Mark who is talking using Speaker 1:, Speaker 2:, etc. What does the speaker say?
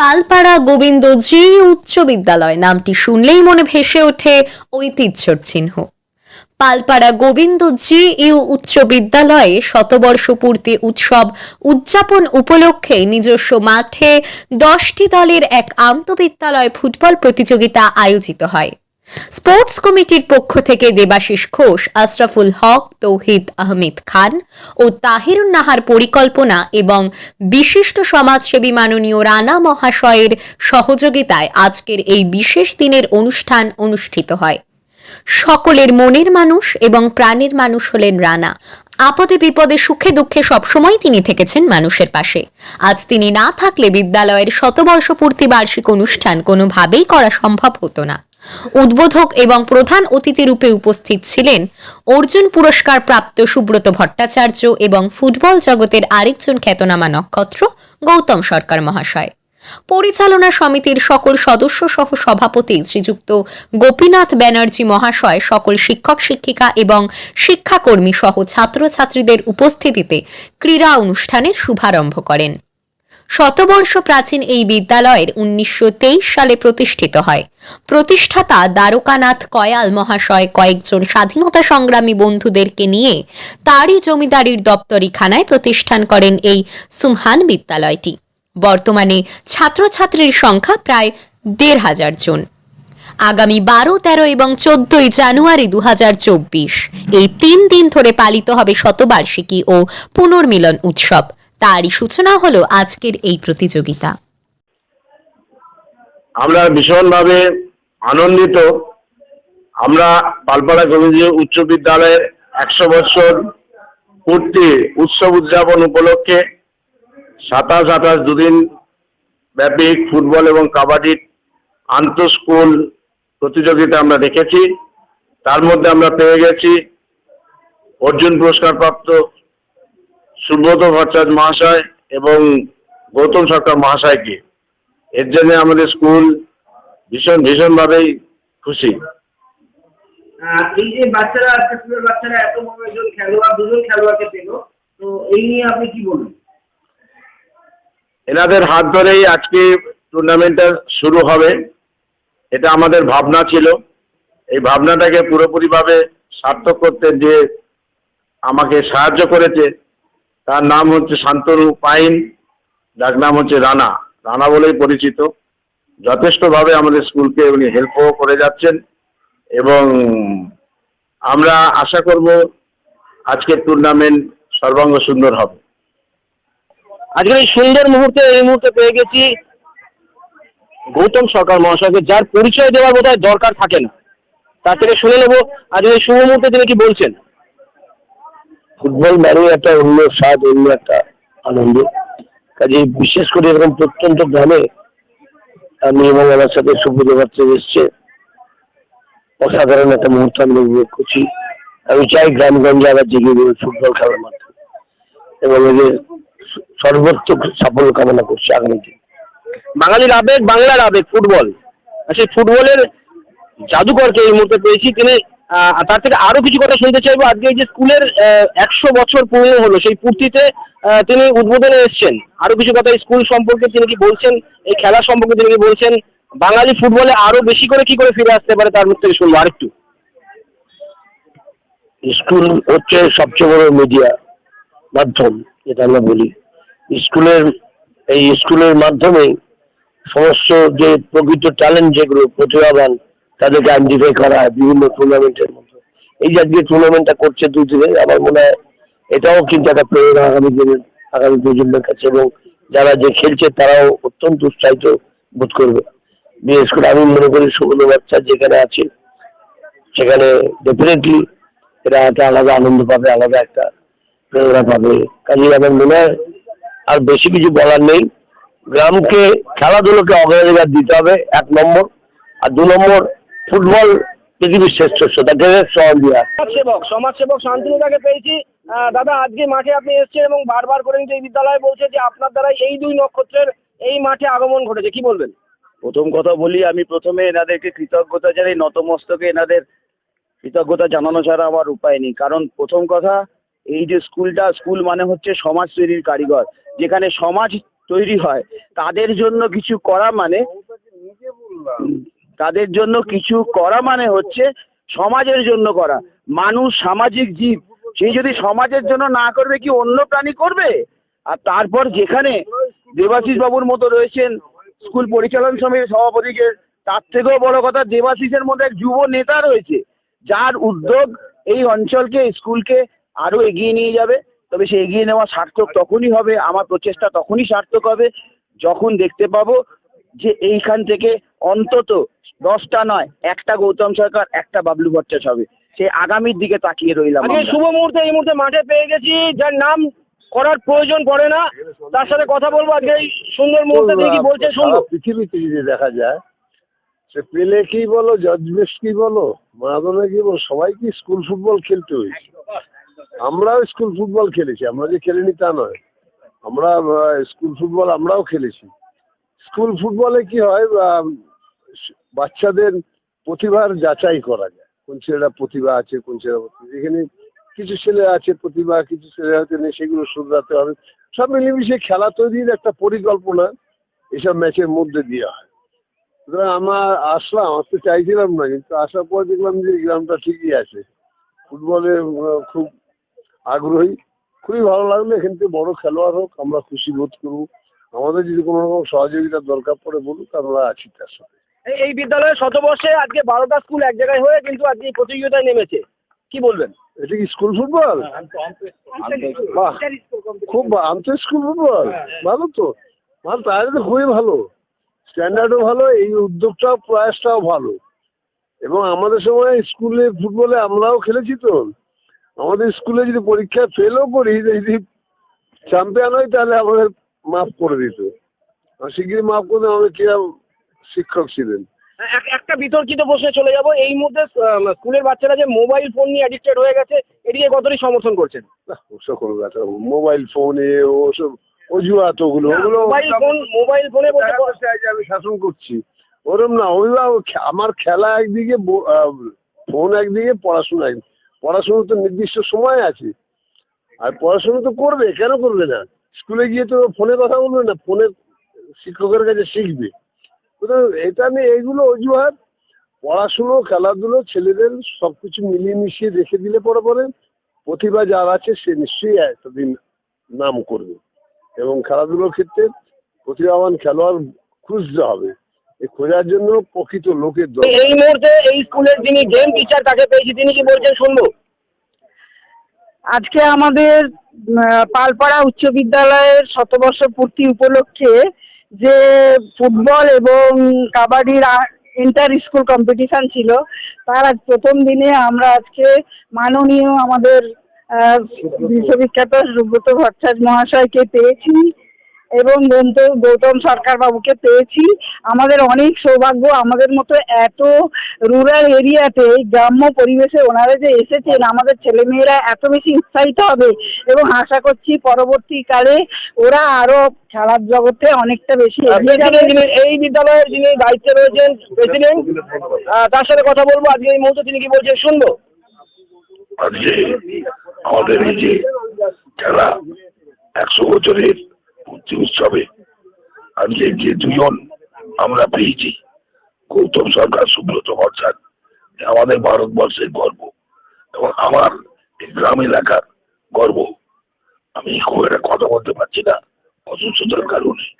Speaker 1: পালপাড়া গোবিন্দ জি উচ্চ বিদ্যালয়। নামটি শুনলেই মনে ভেসে ওঠে ঐতিহ্যর চিহ্ন। পালপাড়া গোবিন্দ জি ইউ উচ্চ বিদ্যালয়ে শতবর্ষ পূর্তি উৎসব উদযাপন উপলক্ষে নিজস্ব মাঠে দশটি দলের এক আন্তবিদ্যালয় ফুটবল প্রতিযোগিতা আয়োজিত হয়। স্পোর্টস কমিটির পক্ষ থেকে দেবাশিস ঘোষ, আশরাফুল হক, তৌহিদ আহমেদ খান ও তাহিরুন নাহার পরিকল্পনা এবং বিশিষ্ট সমাজসেবী মাননীয় রানা মহাশয়ের সহযোগিতায় আজকের এই বিশেষ দিনের অনুষ্ঠান অনুষ্ঠিত হয়। সকলের মনের মানুষ এবং প্রাণের মানুষ হলেন রানা। আপদে বিপদে সুখে দুঃখে সবসময় তিনি থেকেছেন মানুষের পাশে। আজ তিনি না থাকলে বিদ্যালয়ের শতবর্ষ পূর্তি বার্ষিক অনুষ্ঠান কোনোভাবেই করা সম্ভব হতো না। উদ্বোধক এবং প্রধান অতিথি রূপে উপস্থিত ছিলেন অর্জুন পুরস্কার প্রাপ্ত সুব্রত ভট্টাচার্য এবং ফুটবল জগতের আরেকজন খ্যাতনামা নক্ষত্র গৌতম সরকার মহাশয়। পরিচালনা সমিতির সকল সদস্য সহ সভাপতি শ্রীযুক্ত গোপীনাথ ব্যানার্জি মহাশয়, সকল শিক্ষক, শিক্ষিকা এবং শিক্ষাকর্মী সহ ছাত্রছাত্রীদের উপস্থিতিতে ক্রীড়া অনুষ্ঠানের শুভারম্ভ করেন। শতবর্ষ প্রাচীন এই বিদ্যালয়ের উনিশশো তেইশ সালে প্রতিষ্ঠিত হয়। প্রতিষ্ঠাতা দ্বারকানাথ কয়াল মহাশয় কয়েকজন স্বাধীনতা সংগ্রামী বন্ধুদেরকে নিয়ে তারই জমিদারির দপ্তরিখানায় প্রতিষ্ঠান করেন এই সুমহান বিদ্যালয়টি। বর্তমানে ছাত্রছাত্রীর সংখ্যা প্রায় দেড় হাজার জন। আগামী বারো, তেরো এবং চোদ্দই জানুয়ারি দু হাজার চব্বিশ, এই তিন দিন ধরে পালিত হবে শতবার্ষিকী ও পুনর্মিলন উৎসব। তারই সূচনা হলো আজকের এই প্রতিযোগিতা।
Speaker 2: আমরা ভীষণভাবে আনন্দিত। আমরা পালপাড়া গোবিন্দ উচ্চ বিদ্যালয়ের একশো বছর পূর্তি উৎসব উদযাপন উপলক্ষে সাতাশ আঠাশ দুদিন ব্যাপী ফুটবল এবং কাবাডির আন্তঃ স্কুল প্রতিযোগিতা আমরা দেখেছি। তার মধ্যে আমরা পেয়ে গেছি অর্জুন পুরস্কার প্রাপ্ত সুব্রত ভট্টাচার্য মহাশয় এবং গৌতম সরকার মহাশয়কে। এর জন্য আমাদের স্কুল ভীষণ ভীষণভাবেই খুশি।
Speaker 3: আহ, এই যে বাচ্চারা আজকে স্কুলের বাচ্চারা এত একজন খেলোয়াড় দুজন খেলোয়াড়কে পেল তো এই নিয়ে আপনি কি বলবেন?
Speaker 2: এনাদের হাত ধরেই আজকে টুর্নামেন্টটা শুরু হবে। এটা আমাদের ভাবনা ছিল। এই ভাবনাটাকে পুরোপুরিভাবে সার্থক করতে যে আমাকে সাহায্য করেছে তার নাম হচ্ছে শান্তনু পাইন, যার নাম হচ্ছে রানা। রানা বলেই পরিচিত। যথেষ্টভাবে আমাদের স্কুলকে উনি হেল্পও করে যাচ্ছেন এবং আমরা আশা করব আজকের টুর্নামেন্ট সর্বাঙ্গ সুন্দর হবে।
Speaker 4: আজকের এই সুন্দর মুহূর্তে এই মুহূর্তে পেয়ে গেছি গৌতম সরকার মহাশয়কে, যার পরিচয় দেওয়ার বোধ দরকার থাকে না। তার থেকে শুনে নেব আজকের এই শুভ মুহূর্তে তিনি কি বলছেন।
Speaker 5: ফুটবল মানে একটা অন্য স্বাদ, অন্য একটা আনন্দ। কাজে বিশেষ করে এরকম প্রত্যন্ত গ্রামে আমি এবং আমার সাথে সুব্রত ভট্টাচার্য এসছে। অসাধারণ একটা মুহূর্ত আমি উপভোগ করছি। আমি চাই গ্রামগঞ্জে আবার জেগে দেবে ফুটবল খেলার মাধ্যমে। এবং এদের সর্বোত্তম সাফল্য কামনা করছি আগামী দিন।
Speaker 4: বাঙালির আবেগ, বাংলার আবেগ, ফুটবল। সেই ফুটবলের জাদুকরকে এই মুহূর্তে পেয়েছি। তিনি তার থেকে আরও কিছু কথা শুনতে চাইব। আজকে এই যে স্কুলের একশো বছর পূর্ণ হলো, সেই পূর্তিতে তিনি উদ্বোধনে এসেছেন। আরও কিছু কথা স্কুল সম্পর্কে তিনি কি বলছেন, এই খেলা সম্পর্কে তিনি কি বলছেন? বাঙালি ফুটবলে আরও বেশি করে কি করে ফিরে আসতে পারে, তার থেকে শুনব আরেকটু।
Speaker 5: স্কুল হচ্ছে সবচেয়ে বড় মিডিয়া মাধ্যম, যেটা আমরা বলি। স্কুলের, এই স্কুলের মাধ্যমে সমস্ত যে প্রকৃত ট্যালেন্ট যেগুলো, প্রতিভাবান তাদেরকে আইডেন্টিফাই করা, বিভিন্ন টুর্নামেন্টের মধ্যে। এই যে টুর্নামেন্টটা করছে দুই দিনে আমার মনে হয় এটাও কিন্তু একটা প্রেরণা আগামী দিনের আগামী প্রজন্মের কাছে এবং যারা যে খেলছে তারাও অত্যন্ত উৎসাহিত বোধ করবে। বিশেষ করে আমি মনে করি সুগন্ধ বাচ্চা যেখানে আছে, সেখানে ডেফিনেটলি এরা একটা আলাদা আনন্দ পাবে, আলাদা একটা প্রেরণা পাবে। কাজে আমার মনে হয় আর বেশি কিছু বলার নেই। গ্রামকে, খেলাধুলোকে অগ্রাধিকার দিতে হবে, এক নম্বর। আর দু নম্বর ফুটবল পৃথিবীর শ্রেষ্ঠ সহজ দেওয়া
Speaker 4: সমাজসেবক সমাজসেবক শান্তনুদাকে পেয়েছি। দাদা আজকে মাঠে আপনি এসেছেন এবং বারবার করে কিন্তু এই বিদ্যালয় বলছে যে আপনার দ্বারা এই দুই নক্ষত্রের এই মাঠে আগমন ঘটেছে। কি বলবেন?
Speaker 6: প্রথম কথা বলি আমি প্রথমে এনাদেরকে কৃতজ্ঞতা জানাই নতমস্তকে এনাদের কৃতজ্ঞতা জানানো ছাড়া আমার উপায় নেই। কারণ প্রথম কথা এই যে স্কুলটা স্কুল মানে হচ্ছে সমাজ তৈরির কারিগর। যেখানে সমাজ তৈরি হয় তাদের জন্য কিছু করা মানে তাদের জন্য কিছু করা মানে হচ্ছে সমাজের জন্য করা। মানুষ সামাজিক জীব। সে যদি সমাজের জন্য না করবে, কি অন্য প্রাণী করবে? আর তারপর যেখানে দেবাশিস বাবুর মতো রয়েছেন স্কুল পরিচালন সমিতির সভাপতিকে, তার থেকেও বড় কথা, দেবাশিসের মধ্যে এক যুব নেতা রয়েছে, যার উদ্যোগ এই অঞ্চলকে, স্কুলকে আরও এগিয়ে নিয়ে যাবে। তবে সে এগিয়ে নেওয়া সার্থক তখনই হবে, আমার প্রচেষ্টা তখনই সার্থক হবে, যখন দেখতে পাবো যে এইখান থেকে অন্তত দশটা নয় একটা গৌতম সরকার একটা বাবলু ভট্টাচ হবে সে আগামীর দিকে তাকিয়ে রইলাম
Speaker 4: আজকে শুভ মুহূর্তে এই মুহূর্তে মাঠে পেয়ে গেছি যার নাম করার প্রয়োজন পড়ে না। তার সাথে কথা বলব আজকে এই সুন্দর মুহূর্তে কি বলছে শুনব
Speaker 7: সারা পৃথিবীতে যদি দেখা যায় সে পেলে কি বলো জজবেস কি বলো মারাদোনা কি বলো সবাই কি স্কুল ফুটবল খেলতে হয়েছে? আমরাও স্কুল ফুটবল খেলেছি আমরা যে খেলিনি তা নয়। আমরা স্কুল ফুটবল আমরাও খেলেছি। স্কুল ফুটবলে কি হয় বাচ্চাদের প্রতিভার যাচাই করা যায়। কোন ছেলেরা প্রতিভা আছে, কোন প্রতিভা- এখানে কিছু ছেলে আছে প্রতিভা, কিছু ছেলে হয়তো নেই, সেগুলো শুধরাতে হবে। সব মিলেমিশে খেলা তৈরির একটা পরিকল্পনা এসব ম্যাচের মধ্যে দিয়ে হয়। সুতরাং আমার আসলাম আসতে চাইছিলাম না, কিন্তু আসার পর দেখলাম যে গ্রামটা ঠিকই আছে। ফুটবলে খুব আগ্রহী। খুবই ভালো লাগল, এখান থেকে বড় খেলোয়াড় হোক, আমরা খুশি বোধ করব। আমাদের যদি কোনো রকম সহযোগিতার দরকার পড়ে বলুক আমরা আছি তার সাথে
Speaker 4: এই বিদ্যালয়ের শতবর্ষে আজকে বারোটা স্কুল এক জায়গায় হয়ে কিন্তু আজকে এই প্রতিযোগিতায় নেমেছে। কি বলবেন?
Speaker 7: এটা কি স্কুল ফুটবল বাহ। খুব স্কুল ফুটবল ভালো তো। ভালো তাহলে তো খুবই ভালো। স্ট্যান্ডার্ডও ভালো এই উদ্যোগটাও প্রয়াসটাও ভালো। এবং আমাদের সময় স্কুলে ফুটবলে আমরাও খেলেছি তো। আমাদের স্কুলে যদি পরীক্ষা ফেলও করি যদি চ্যাম্পিয়ন হই তাহলে আমাদের মাফ করে দিত। আর শিগগিরই মাফ করে দিত, আমাদের কিরম শিক্ষক ছিলেন।
Speaker 4: একটা বিতর্কিত প্রশ্নে চলে যাব। এই মুহূর্তে স্কুলের বাচ্চারা যে মোবাইল ফোন নিয়ে অ্যাডিক্টেড হয়ে গেছে এদিকে কতটি সমর্থন করছেন?
Speaker 7: ওসব কোনো ব্যাপার মোবাইল ফোনে ওসব অজুহাত ওগুলো ওগুলো
Speaker 4: মোবাইল ফোন মোবাইল ফোনে
Speaker 7: আমি শাসন করছি ওরম না। অভিভাবক আমার খেলা একদিকে ফোন একদিকে পড়াশোনা একদিকে পড়াশোনা তো নির্দিষ্ট সময় আছে। আর পড়াশোনা তো করবে কেন করবে না? স্কুলে গিয়ে তো ফোনে কথা বলবে না, ফোনে শিক্ষকের কাছে শিখবে। সুতরাং এটা নিয়ে এইগুলো অজুহাত, পড়াশুনো, খেলাধুলো, ছেলেদের সব কিছু মিলিয়ে মিশিয়ে রেখে দিলে পরে পরে প্রতিভা যার আছে সে নিশ্চয়ই একটা দিন নাম করবে। এবং খেলাধুলোর ক্ষেত্রে প্রতিভাবান খেলোয়াড় খুঁজতে হবে। খোঁজার জন্য প্রকৃত লোকের
Speaker 4: এই মুহূর্তে এই স্কুলের যিনি গেম টিচার তাকে পেয়েছি। তিনি কি বলছেন? শুনব।
Speaker 8: আজকে আমাদের পালপাড়া উচ্চ বিদ্যালয়ের শতবর্ষ পূর্তি উপলক্ষে যে ফুটবল এবং কাবাডির ইন্টার স্কুল কম্পিটিশন ছিল, তার আজ প্রথম দিনে আমরা আজকে মাননীয় আমাদের বিশ্ববিখ্যাত সুব্রত ভট্টাচার্য মহাশয়কে পেয়েছি। এবং গৌতম গৌতম সরকার বাবুকে পেয়েছি। আমাদের অনেক সৌভাগ্য আমাদের মতো এত রুরাল এরিয়াতে গ্রাম্য পরিবেশে ওনারা যে এসেছেন আমাদের ছেলেমেয়েরা এত বেশি উৎসাহিত হবে এবং আশা করছি পরবর্তীকালে ওরা আরও খেলার জগতে অনেকটা বেশি এগিয়ে যাবে।
Speaker 4: এই বিদ্যালয়ের যিনি দায়িত্বে রয়েছেন প্রেসিডেন্ট তার সাথে কথা বলব। আজকে এই মুহূর্তে তিনি কি বলছেন শুনব?
Speaker 9: আজকে আমাদের এই যে খেলা একশো বছরের পূর্তি উৎসবে। আজকে যে দুজন আমরা পেয়েছি। গৌতম সরকার, সুব্রত ভট্টাচার্য। আমাদের ভারতবর্ষের গর্ব। এবং আমার গ্রাম এলাকার গর্ব। আমি খুব একটা কথা বলতে পারছি না। অসুস্থতার কারণে।